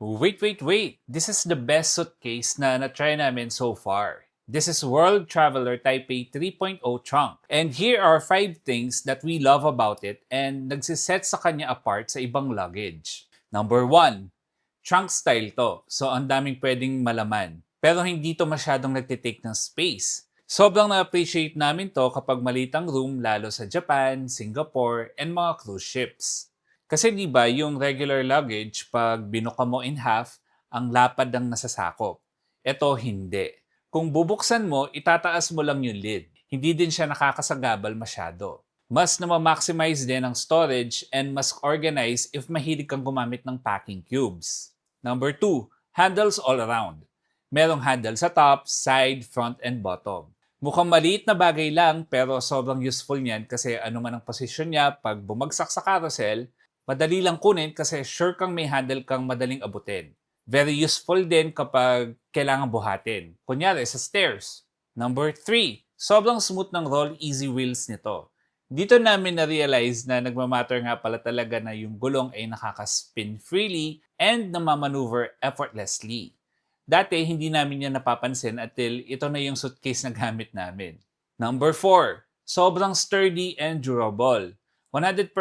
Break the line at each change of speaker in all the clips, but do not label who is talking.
Wait, wait, wait. This is the best suitcase na na-try namin so far. This is World Traveler Taipei 3.0 trunk. And here are five things that we love about it and nagsiset sa kanya apart sa ibang luggage. Number one, trunk style to. So ang daming pwedeng malaman. Pero hindi to masyadong nagtitake ng space. Sobrang na-appreciate namin to kapag malitang room lalo sa Japan, Singapore, and mga cruise ships. Kasi di ba yung regular luggage, pag binuka mo in half, ang lapad ng nasasakop. Ito hindi. Kung bubuksan mo, itataas mo lang yung lid. Hindi din siya nakakasagabal masyado. Mas na-maximize din ang storage and mas organize if mahilig kang gumamit ng packing cubes. Number 2, handles all around. Merong handle sa top, side, front, and bottom. Mukhang maliit na bagay lang pero sobrang useful niyan kasi ano man ang posisyon niya pag bumagsak sa carousel, madali lang kunin kasi sure kang may handle kang madaling abutin. Very useful din kapag kailangan buhatin. Kunyari sa stairs. Number 3, sobrang smooth ng roll easy wheels nito. Dito namin na-realize na nagmamatter nga pala talaga na yung gulong ay nakaka-spin freely and namamaneuver effortlessly. Dati, hindi namin yan napapansin until ito na yung suitcase na gamit namin. Number 4, sobrang sturdy and durable. 100%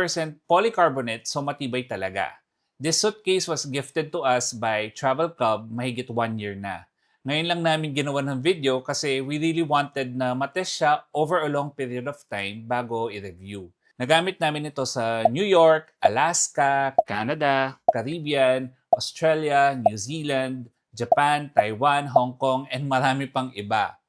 polycarbonate so matibay talaga. This suitcase was gifted to us by Travel Club mahigit one year na. Ngayon lang namin ginawa ng video kasi we really wanted na matest siya over a long period of time bago i-review. Nagamit namin ito sa New York, Alaska, Canada, Caribbean, Australia, New Zealand, Japan, Taiwan, Hong Kong, and marami pang iba.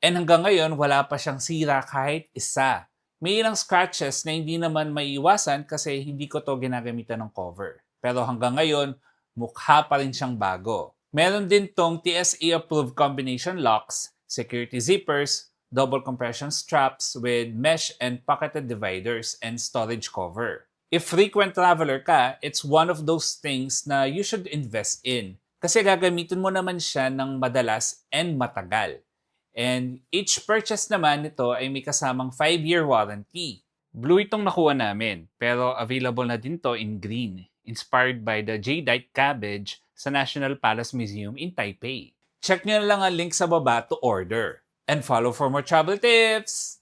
And hanggang ngayon, wala pa siyang sira kahit isa. May ilang scratches na hindi naman maiiwasan kasi hindi ko to ginagamitan ng cover. Pero hanggang ngayon, mukha pa rin siyang bago. Meron din tong TSA-approved combination locks, security zippers, double compression straps with mesh and pocketed dividers and storage cover. If frequent traveler ka, it's one of those things na you should invest in kasi gagamitin mo naman siya ng madalas and matagal. And each purchase naman nito ay may kasamang 5-year warranty. Blue itong nakuha namin, pero available na din to in green, inspired by the jadeite cabbage sa National Palace Museum in Taipei. Check nyo na lang ang link sa baba to order. And follow for more travel tips!